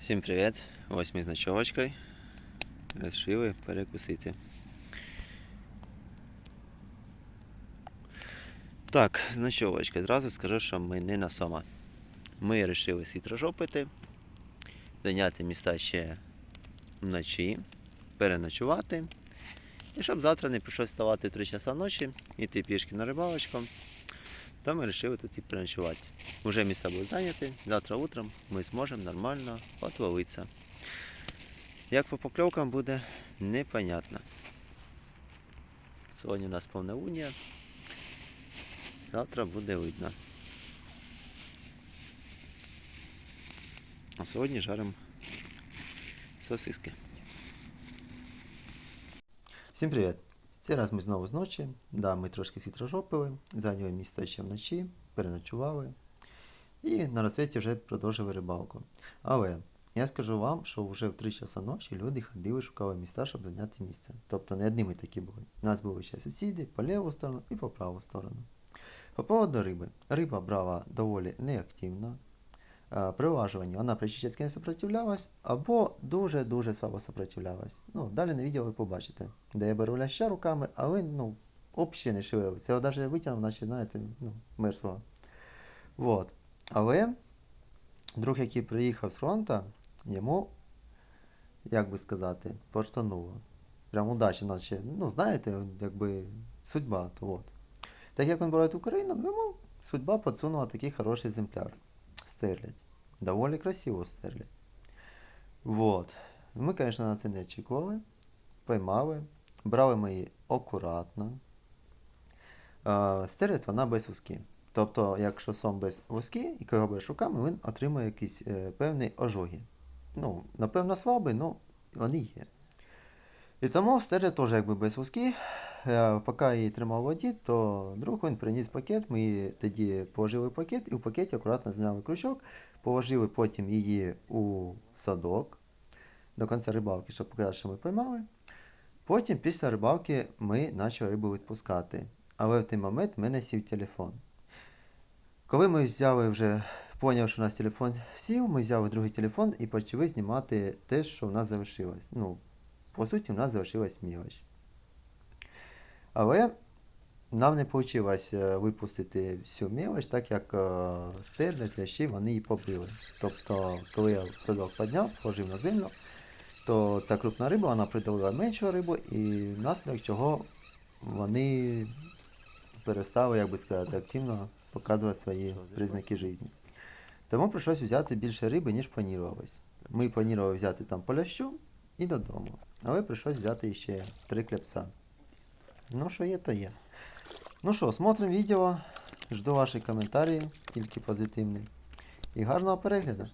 Всім привіт! Ось ми з ночовочкою. Перекусити. Так, з. Зразу скажу, що ми не на сома. Ми вирішили світрожопити, зайняти міста ще вночі, переночувати. І щоб завтра не прийшлося вставати в 3 часа ночі, йти пішки на рибалочку, то ми вирішили тут і переночувати. Уже місця будуть зайняті. Завтра утром ми зможемо нормально отловитися. Як по покльовкам буде, непонятно. Сьогодні у нас повнолуння. Завтра буде видно. А сьогодні жаримо сосиски. Всім привіт! Цей раз ми знову з ночі. Да, ми трошки світрожопили, зайняли місце ще вночі, переночували. І на розсвіті вже продовжили рибалку. Але я скажу вам, що вже в 3 часа ночі люди ходили, шукали міста, щоб зайняти місце. Тобто не одні ми такі були. У нас були ще сусіди по ліву сторону і по праву сторону. По поводу риби. Риба брала доволі неактивно. Е, При важуванні вона практично не сопротивлялась, або дуже-дуже слабо сопротивлялась. Ну, далі на відео ви побачите, де я беру ляща руками, а він, ну, взагалі не шевелив. Це навіть витягнув, наче, знаєте, ну, мертвого. Вот. Але друг, який приїхав з фронту, йому, як би сказати, фортануло. Прям удачі, наче, ну, знаєте, якби судьба. То от. Так як він брав Україну, йому судьба підсунула такий хороший екземпляр. Стерлядь. Доволі красиво стерлядь. Вот. Ми, звісно, на це не очікували. Поймали. Брали ми її акуратно. Стерлядь вона без вузки. Тобто, якщо сом без вузки і його береш руками, він отримує якісь е, певні ожоги. Ну, напевно, слабий, але вони є. І тому стерлядь теж якби без вузки. Е, Поки я її тримав в воді, то друг він приніс пакет, ми її тоді положили пакет і в пакеті акуратно зняли крючок, положили потім її у садок до кінця рибалки, щоб показати, що ми поймали. Потім після рибалки ми почали рибу відпускати. Але в той момент в мене сів телефон. Коли ми взяли вже, поняв, що у нас телефон сів, ми взяли другий телефон і почали знімати те, що в нас залишилось. Ну, по суті, в нас залишилась мілоч. Але нам не вийшло випустити всю мілоч, так як е, стерлядь, вони її побили. Тобто, коли я садок підняв, положив на землю, то ця крупна риба вона придавила меншу рибу, і внаслідок чого вони перестали, як би сказати, активно показувати свої признаки життя. Тому прийшлося взяти більше риби, ніж планувалось. Ми планували взяти там по лящу і додому. Але прийшлося взяти ще три кляпса. Ну, що є, то є. Ну що, смотрим відео. Жду ваші коментарі, тільки позитивні. І гарного перегляду.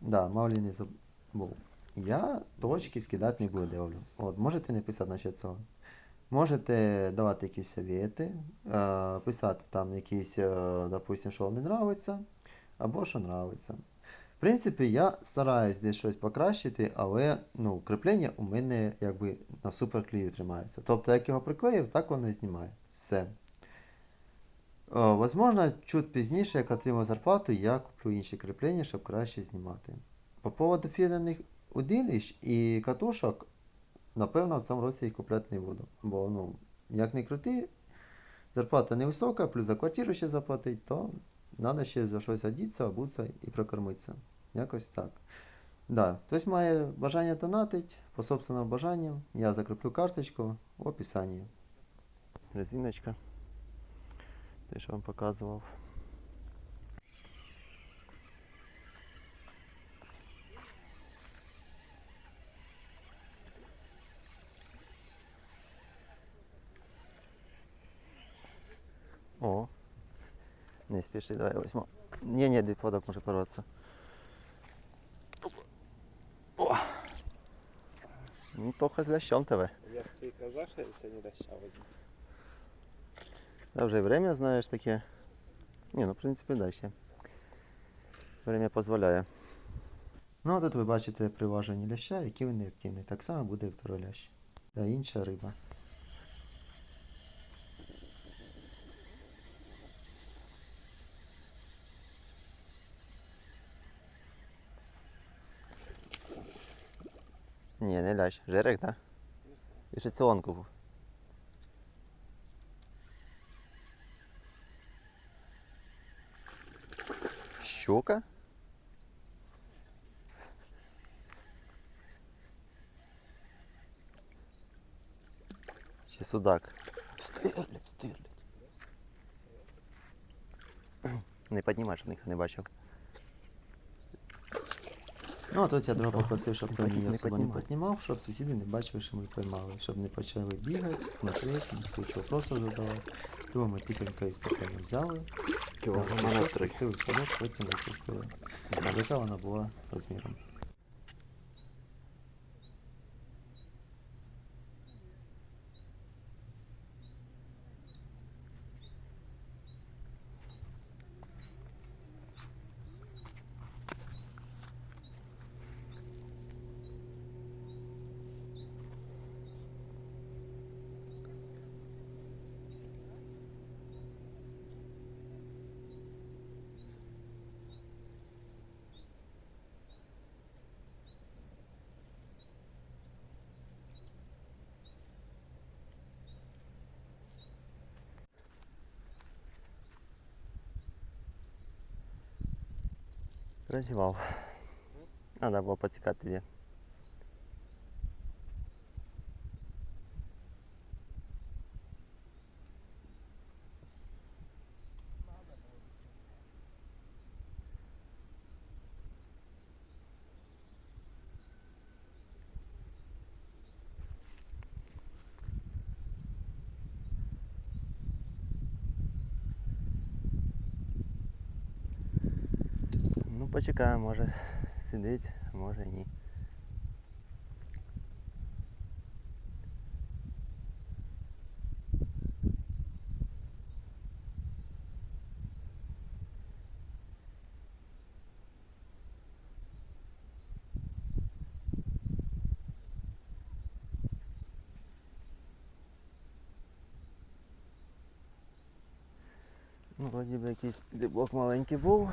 Да, Мавлі не забув. Я точки скидати не буду. От, можете написати насчет цього. Можете давати якісь совєти, е, писати там якісь, е, допустим, що вам не нравиться, або що нравиться. В принципі, я стараюсь десь щось покращити, але ну, кріплення у мене якби на суперклію тримається. Тобто, як його приклеїв, так воно і знімає. Все. О, возможно, чуть пізніше, як отримаю зарплату, я куплю інші кріплення, щоб краще знімати. По поводу фірменних удилищ і катушок, напевно, в цьому році їх купляти не буду. Бо, ну, як не крути, зарплата невисока, плюс за квартиру ще заплатити, то треба ще за щось одітися, обутися і прокормитися. Якось так. Да. Хтось має бажання донатить по собственному бажанню. Я закріплю карточку в описанні. Резиночка. Те, що вам показував. О, не спіши, давай возьму. Ні, дві подок може порватися. О. Ну, тільки з лящом тебе. Я ж тобі казав, що я сьогодні ляща возьму. Да, вже і время знаєш таке. Ні, ну в принципі да ще. Время дозволяє. Ну а тут ви бачите приважені ляща, які вони активні. Так само буде і второй лящ. Та інша риба. Ні, не лящ. Жерех, так? Не знаю. І ще цілонку був. Щука? Чи судак? Стирлять, стирлять. Не піднімай, щоб ніхто не бачив. Ну, а тут я дрова попросив, щоб він її особо не піднімав, щоб сусіди не бачили, що ми поймали, щоб не почали бігати, смотрети, кучу вопросів задавати. Тому ми тихенько і спокійно взяли. Кілограма на три. Пустили в садок, потім випустили. А яка вона була розміром. Розівав. Треба було поцікати дві. Ну, почекаємо, може сидить, може ні. Ну, вроді би якийсь дибок маленький був.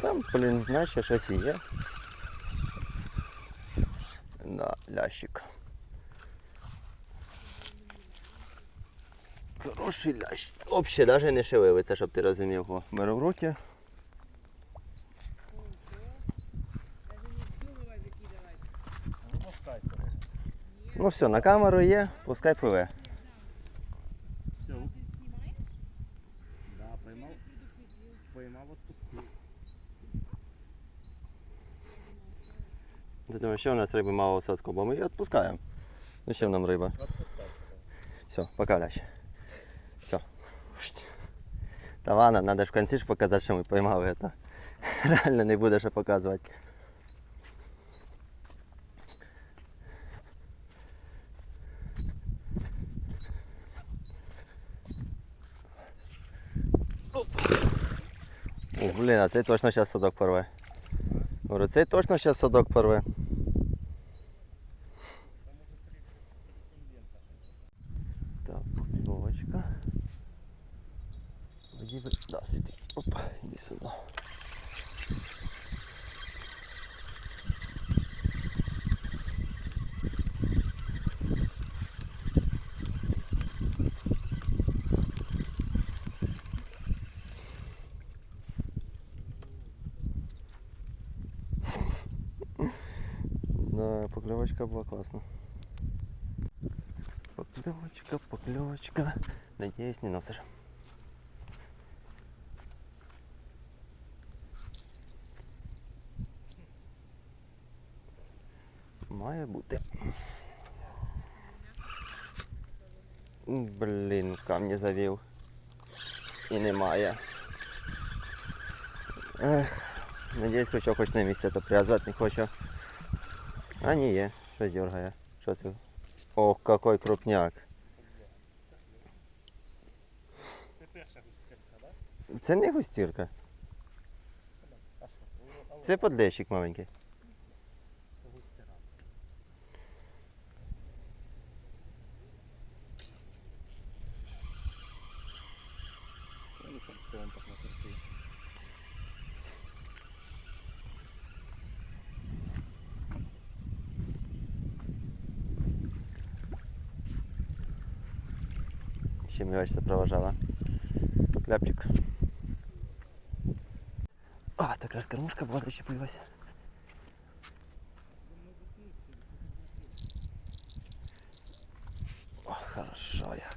Там, блін, наче щось є. Да, лящик. Хороший лящ. Взагалі навіть не шевелиться, щоб ти розумів. О, беру в руки. Ну все, на камеру є, пускай пливе. Все. Да, поймав. Поймав, отпустив. Ти думаєш, що в нас риби мало в бо ми її відпускаємо. Ну що нам риба? Все, пока, лящ. Все. Та ладно, надо ж в кінці ж показати, що ми поймали це. Реально не буде що показувати. Блін, а цей точно зараз садок порве. Говорю, цей точно ще садок порве. Так. Вроді да, сидить. Опа, іди сюди. Да, поклевочка була класна. Поклевочка, поклевочка. Надіюсь, не носиш. Має бути. Блін, камні завів. І немає. Ех, надіюсь, крючок хоч на місце, то прив'язати не хочу. А ні, є, щось дергає. Що це? Ох, какой крупняк. Це перша густірка, да? Це не густірка. Що? Це подлещик маленький. от густина. Ну, не хочеться. це вам так накрутив? Ще м'яч сопровожала. Кляпчик. О, так раз кормушка була зачепилась. О, хорошо як.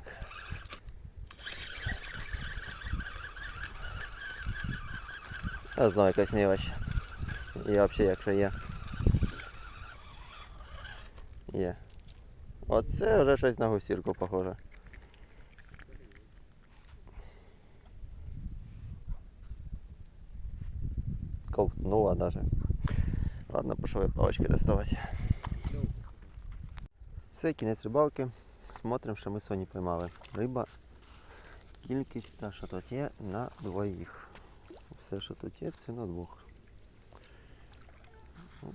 Я знаю якась мілоч. І взагалі, якщо є. Є. Оце вже щось на густірку похоже. Ковтнула даже. Ладно, пішов я палочки доставати. Все, кінець рибалки. Смотрим, що ми сьогодні поймали. Риба. Кількість та що тут є на двоїх. Все, що тут є, це на двох. Оп.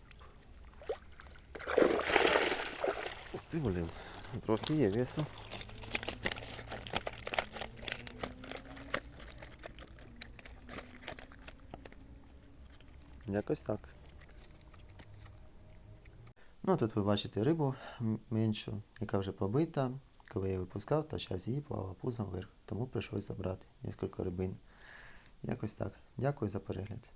Ух ти, блін, трохи є весу. Якось так. Ну, тут ви бачите рибу меншу, яка вже побита. Коли я її випускав, то зараз її плавала пузом вверх, тому прийшлось забрати кілька рибин. Якось так. Дякую за перегляд.